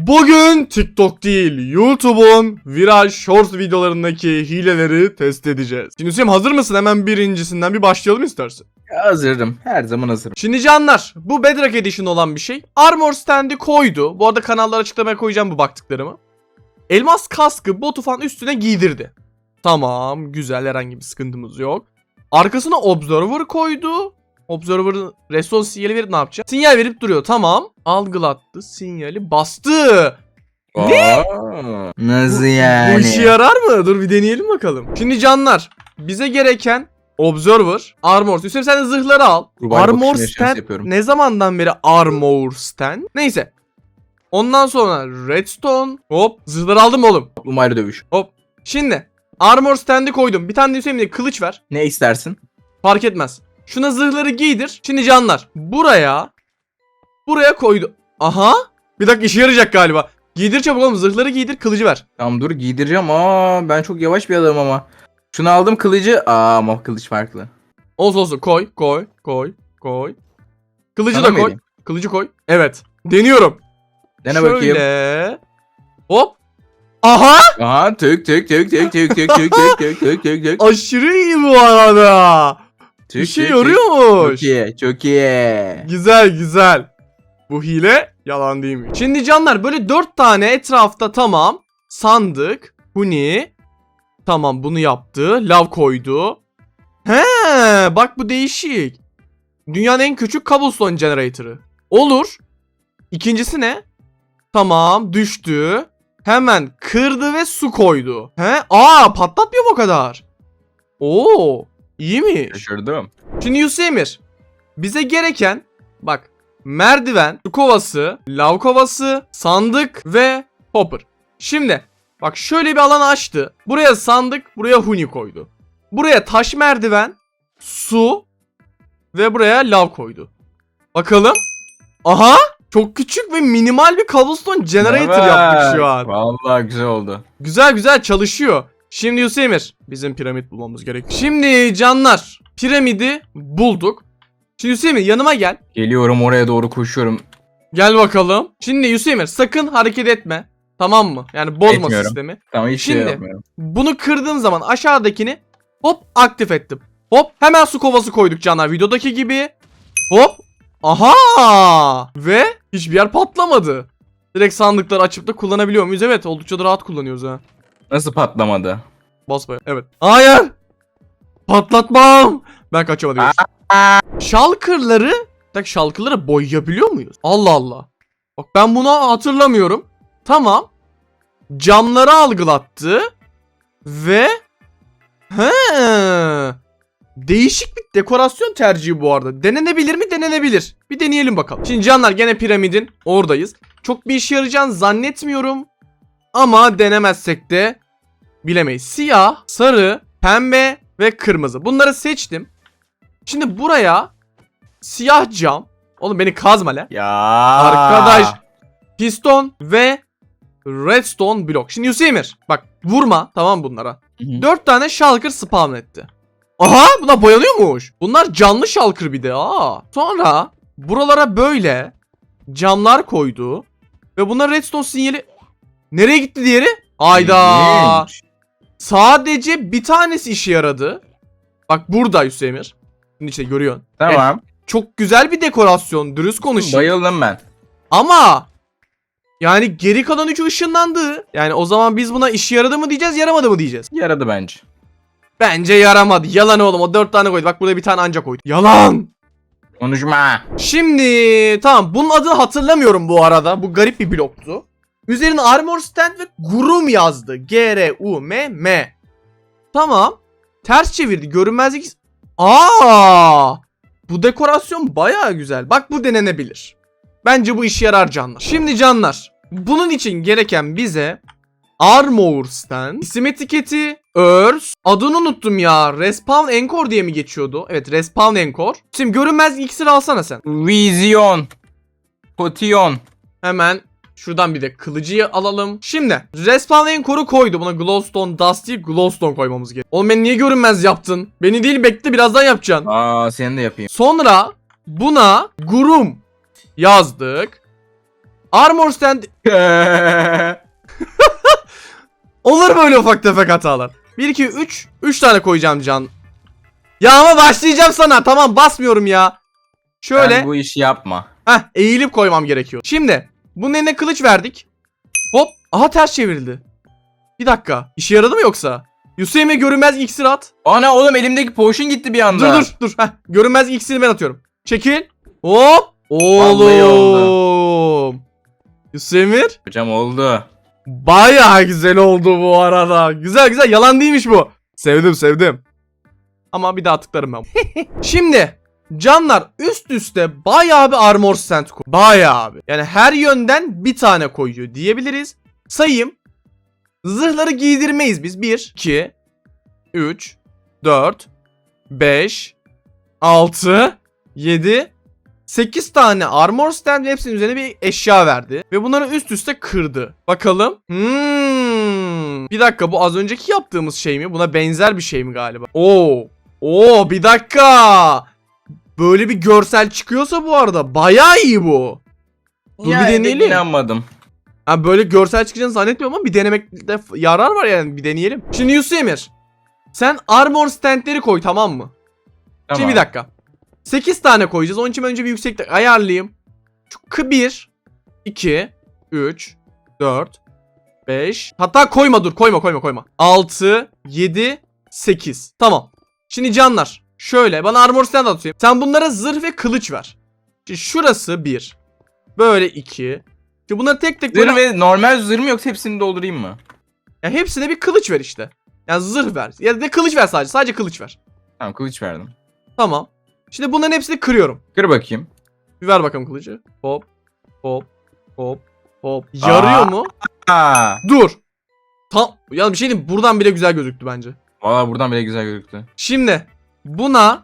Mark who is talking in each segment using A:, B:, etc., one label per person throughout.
A: Bugün TikTok değil YouTube'un viral short videolarındaki hileleri test edeceğiz. Şimdi Hüseyin hazır mısın? Hemen birincisinden bir başlayalım istersen.
B: Hazırım. Her zaman hazırım.
A: Şimdi canlar bu Bedrock Edition olan bir şey. Armor stand'i koydu. Bu arada kanallara açıklamaya koyacağım bu baktıklarımı. Elmas kaskı botu falan üstüne giydirdi. Tamam güzel herhangi bir sıkıntımız yok. Arkasına Observer koydu. Observer'ın response sinyali verip ne yapacak? Sinyal verip duruyor tamam. Algılattı sinyali bastı.
B: Ne? Nasıl yani?
A: Bu işe yarar mı? Dur bir deneyelim bakalım. Şimdi canlar bize gereken Observer, Armor. Hüseyin sen de zırhları al.
B: Kurbağa
A: armor stand ne zamandan beri Armor stand? Neyse. Ondan sonra Redstone. Hop zırhları aldım oğlum.
B: Umayla dövüş.
A: Hop. Şimdi Armor stand'i koydum. Bir tane de Hüseyin kılıç ver.
B: Ne istersin?
A: Fark etmez. Şuna zırhları giydir. Şimdi canlar buraya buraya koydu. Aha. Bir dakika işe yarayacak galiba. Giydir çabuk oğlum zırhları giydir kılıcı ver.
B: Tamam dur giydireceğim. Aa ben çok yavaş bir adamım ama. Şunu aldım kılıcı. Aa ama kılıç farklı.
A: Olsun olsun koy koy koy koy. Kılıcı
B: Sana
A: da koy.
B: vereyim?
A: Kılıcı koy. Evet. Deniyorum.
B: Dene
A: Şöyle.
B: bakayım.
A: Hop. Aha.
B: Aha tük tük tük tük tük tük tük tük tük tük tük tük.
A: Aşırı iyi bu arada. Şey
B: tük, tük.
A: yarıyormuş.
B: Çok iyi çok iyi.
A: Güzel güzel. Bu hile yalan değil mi? Şimdi canlar böyle dört tane etrafta tamam. Sandık. Huni. Tamam bunu yaptı. Lav koydu. He bak bu değişik. Dünyanın en küçük cobblestone generator'ı. Olur. İkincisi ne? Tamam düştü. Hemen kırdı ve su koydu. He? Aa patlatmıyor o kadar? Oo iyiymiş.
B: Şaşırdım.
A: Şimdi Yusemir bize gereken bak merdiven, su kovası, lav kovası, sandık ve hopper. Şimdi bak şöyle bir alan açtı. Buraya sandık, buraya huni koydu. Buraya taş merdiven, su ve buraya lav koydu. Bakalım. Aha! Çok küçük ve minimal bir cobblestone generator
B: Evet.
A: yaptık şu an.
B: Vallahi güzel oldu.
A: Güzel güzel çalışıyor. Şimdi Hüseyin'ir bizim piramit bulmamız gerek. Şimdi canlar piramidi bulduk. Şimdi Hüseyin'ir yanıma gel.
B: Geliyorum oraya doğru koşuyorum.
A: Gel bakalım. Şimdi Hüseyin'ir sakın hareket etme. Tamam mı? Yani bozma
B: Etmiyorum.
A: sistemi.
B: Tamam hiç şey
A: Şimdi.
B: yapmıyorum.
A: Bunu kırdığım zaman aşağıdakini hop aktif ettim. Hop hemen su kovası koyduk canlar videodaki gibi. Hop. Aha! Ve hiçbir yer patlamadı. Direkt sandıkları açıp da kullanabiliyor muyuz? Evet oldukça da rahat kullanıyoruz ha.
B: Nasıl patlamadı?
A: Basbaya. Evet. Hayır. Patlatmam. Ben kaçamadım. Şalkırları tak şalkırları boyayabiliyor muyuz? Allah Allah. Bak ben bunu hatırlamıyorum. Tamam. Camları algılattı ve he Değişik bir dekorasyon tercihi bu arada. Denenebilir mi? Denenebilir. Bir deneyelim bakalım. Şimdi canlar gene piramidin oradayız. Çok bir işe yarayacağını zannetmiyorum. Ama denemezsek de bilemeyiz. Siyah, sarı, pembe ve kırmızı. Bunları seçtim. Şimdi buraya siyah cam. Oğlum beni kazma lan.
B: Ya.
A: Arkadaş piston ve redstone blok. Şimdi Hüseyin'ir bak vurma tamam bunlara. 4 tane shulker spawn etti. Aha bunlar boyanıyormuş. Bunlar canlı shulker bir de aa. Sonra buralara böyle camlar koydu. Ve bunlar redstone sinyali... Nereye gitti diğeri? Ayda. Sadece bir tanesi işe yaradı. Bak burada Hüseyin'ir. Şimdi işte görüyorsun.
B: Tamam.
A: Çok güzel bir dekorasyon. Dürüst konuşayım.
B: Bayıldım ben.
A: Ama yani geri kalan üçü ışınlandı. Yani o zaman biz buna işe yaradı mı diyeceğiz, yaramadı mı diyeceğiz.
B: Yaradı bence.
A: Bence yaramadı. Yalan oğlum. O dört tane koydu. Bak burada bir tane ancak koydu. Yalan.
B: Konuşma.
A: Şimdi tamam bunun adını hatırlamıyorum bu arada. Bu garip bir bloktu. Üzerine armor stand ve gurum yazdı. G-R-U-M-M. Tamam. Ters çevirdi. Görünmezlik. Aa! Bu dekorasyon baya güzel. Bak bu denenebilir. Bence bu işe yarar canlar. Şimdi canlar. Bunun için gereken bize Armor stand, isim etiketi, örs, adını unuttum ya. Respawn Encore diye mi geçiyordu? Evet Respawn Encore. Şimdi görünmezlik iksiri alsana sen.
B: Vizyon. Potion.
A: Hemen şuradan bir de kılıcıyı alalım. Şimdi Respawn Encore'u koydu. Buna Glowstone Dust değil Glowstone koymamız gerek. Oğlum beni niye görünmez yaptın? Beni değil bekle birazdan yapacaksın.
B: Aa seni de yapayım.
A: Sonra buna Gurum yazdık. Armor stand olur böyle ufak tefek hatalar. 1 2 3 3 tane koyacağım can. Ya ama başlayacağım sana. Tamam basmıyorum ya. Şöyle.
B: Sen bu işi yapma.
A: Heh eğilip koymam gerekiyor. Şimdi bunun eline kılıç verdik. Hop. Aha ters çevrildi. Bir dakika. İşe yaradı mı yoksa? Yusuf'e görünmez iksir at.
B: Ana oğlum elimdeki potion gitti bir anda.
A: Dur dur dur. Heh, görünmez iksiri ben atıyorum. Çekil. Hop. Oğlum. Yusuf Emir.
B: Hocam oldu.
A: Baya güzel oldu bu arada. Güzel güzel yalan değilmiş bu. Sevdim sevdim. Ama bir daha tıklarım ben. Şimdi canlar üst üste bayağı bir armor stand koy. Bayağı abi. Yani her yönden bir tane koyuyor diyebiliriz. Sayayım. Zırhları giydirmeyiz biz. 1, 2, 3, 4, 5, 6, 7, 8 tane armor stand ve hepsinin üzerine bir eşya verdi. Ve bunları üst üste kırdı. Bakalım. Hmm. Bir dakika bu az önceki yaptığımız şey mi? Buna benzer bir şey mi galiba? Oo. Oo bir dakika. Böyle bir görsel çıkıyorsa bu arada bayağı iyi bu. Dur bir
B: Yani
A: deneyelim.
B: inanmadım.
A: Ha böyle görsel çıkacağını zannetmiyorum ama bir denemekte yarar var yani bir deneyelim. Şimdi Yusuf Emir. Sen armor standleri koy tamam mı?
B: Tamam.
A: Şimdi bir dakika. 8 tane koyacağız. Onun için önce bir yükseklik ayarlayayım. Şu k 1 2 3 4 5 Hatta koyma dur koyma koyma koyma. 6 7 8 Tamam. Şimdi canlar. Şöyle bana armor stand atayım. Sen bunlara zırh ve kılıç ver. Şimdi şurası 1. Böyle 2. Şimdi bunları tek tek böyle...
B: Zırh ve normal zırh mı yoksa hepsini doldurayım mı?
A: Ya hepsine bir kılıç ver işte. Yani zırh ver. Ya da kılıç ver sadece. Sadece kılıç ver.
B: Tamam kılıç verdim.
A: Tamam. Şimdi bunların hepsini kırıyorum.
B: Kır bakayım.
A: Bir ver bakalım kılıcı. Hop. Hop. Hop. Hop. Yarıyor
B: Aa.
A: mu?
B: Aa.
A: Dur. Tam ya bir şey diyeyim buradan bile güzel gözüktü bence.
B: Valla buradan bile güzel gözüktü.
A: Şimdi buna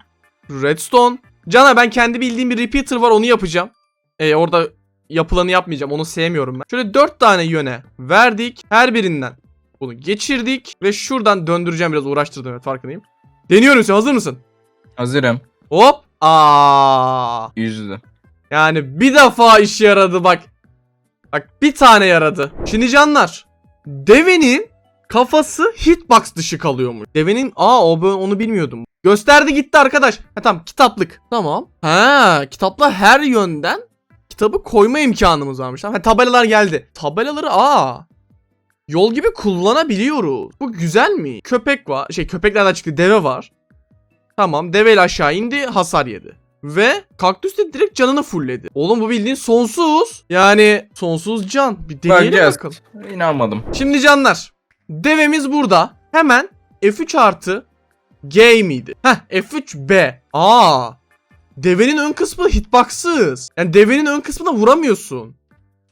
A: redstone. Cana ben kendi bildiğim bir repeater var onu yapacağım. Ee, orada yapılanı yapmayacağım. Onu sevmiyorum ben. Şöyle 4 tane yöne verdik. Her birinden bunu geçirdik ve şuradan döndüreceğim biraz uğraştırdım evet farkındayım. Deniyorum sen hazır mısın?
B: Hazırım.
A: Hop. Aa.
B: Yüzdü.
A: Yani bir defa işe yaradı bak. Bak bir tane yaradı. Şimdi canlar. Devenin kafası hitbox dışı kalıyormuş. Devenin aa o ben onu bilmiyordum. Gösterdi gitti arkadaş. Ha tamam kitaplık. Tamam. Ha kitapla her yönden kitabı koyma imkanımız varmış. Ha, tabelalar geldi. Tabelaları aa yol gibi kullanabiliyoruz. Bu güzel mi? Köpek var. Şey köpeklerden çıktı. Deve var. Tamam deveyle aşağı indi hasar yedi. Ve kaktüs de direkt canını fullledi. Oğlum bu bildiğin sonsuz. Yani sonsuz can. Bir deneyelim bakalım.
B: İnanmadım.
A: Şimdi canlar. Devemiz burada. Hemen F3 artı G miydi? Heh F3B. Aa. Devenin ön kısmı hitboxsız. Yani devenin ön kısmına vuramıyorsun.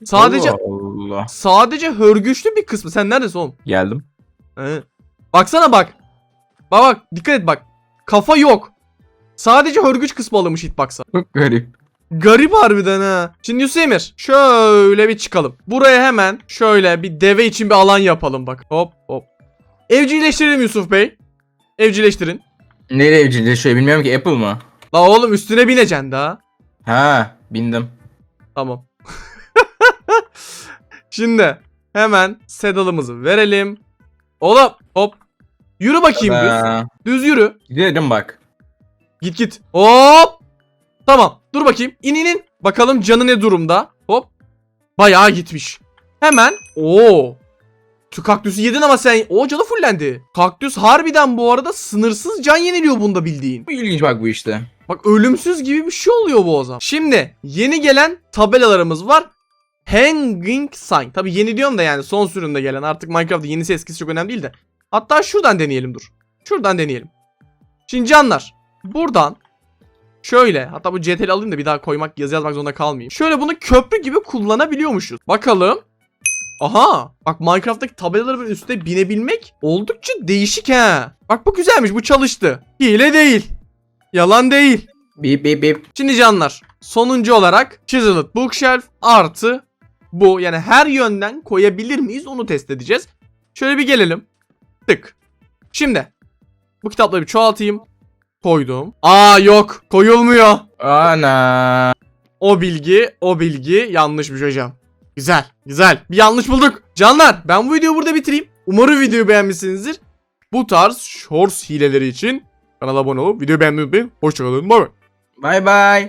A: Sadece
B: Allah Allah.
A: sadece hörgüçlü bir kısmı. Sen neredesin oğlum?
B: Geldim.
A: He. Baksana bak. Bak bak dikkat et bak. Kafa yok. Sadece hörgüç kısmı alınmış hitbox'a.
B: Çok garip.
A: Garip harbiden ha. Şimdi Yusuf Emir şöyle bir çıkalım. Buraya hemen şöyle bir deve için bir alan yapalım bak. Hop hop. Evcilleştirelim Yusuf Bey. Evcilleştirin.
B: Nereye evcilleşiyor bilmiyorum ki Apple mı?
A: La oğlum üstüne bineceksin daha.
B: Ha bindim.
A: Tamam. Şimdi hemen saddle'ımızı verelim. Oğlum hop. Yürü bakayım düz. Düz yürü.
B: gidelim bak.
A: Git git. Hop. Tamam. Bakayım. İn in in. Bakalım canı ne durumda. Hop. Bayağı gitmiş. Hemen. Oo. Şu kaktüsü yedin ama sen. O canı fullendi. Kaktüs harbiden bu arada sınırsız can yeniliyor bunda bildiğin.
B: Bu ilginç bak bu işte.
A: Bak ölümsüz gibi bir şey oluyor bu o zaman. Şimdi yeni gelen tabelalarımız var. Hanging Sign. Tabi yeni diyorum da yani son sürümde gelen artık Minecraft'ta yenisi eskisi çok önemli değil de. Hatta şuradan deneyelim dur. Şuradan deneyelim. Şimdi canlar buradan şöyle hatta bu CTRL alayım da bir daha koymak yazı yazmak zorunda kalmayayım. Şöyle bunu köprü gibi kullanabiliyormuşuz. Bakalım. Aha bak Minecraft'taki tabelaların üstüne binebilmek oldukça değişik ha. Bak bu güzelmiş bu çalıştı. Hile değil. Yalan değil.
B: Bip bip bip.
A: Şimdi canlar sonuncu olarak Chiseled Bookshelf artı bu yani her yönden koyabilir miyiz onu test edeceğiz. Şöyle bir gelelim. Tık. Şimdi bu kitapları bir çoğaltayım. Koydum. Aa yok koyulmuyor.
B: Ana.
A: O bilgi o bilgi yanlışmış hocam. Güzel, güzel. Bir yanlış bulduk. Canlar, ben bu videoyu burada bitireyim. Umarım videoyu beğenmişsinizdir. Bu tarz shorts hileleri için kanala abone olup videoyu beğenmeyi unutmayın. Hoşçakalın. Bay bay.
B: Bay bay.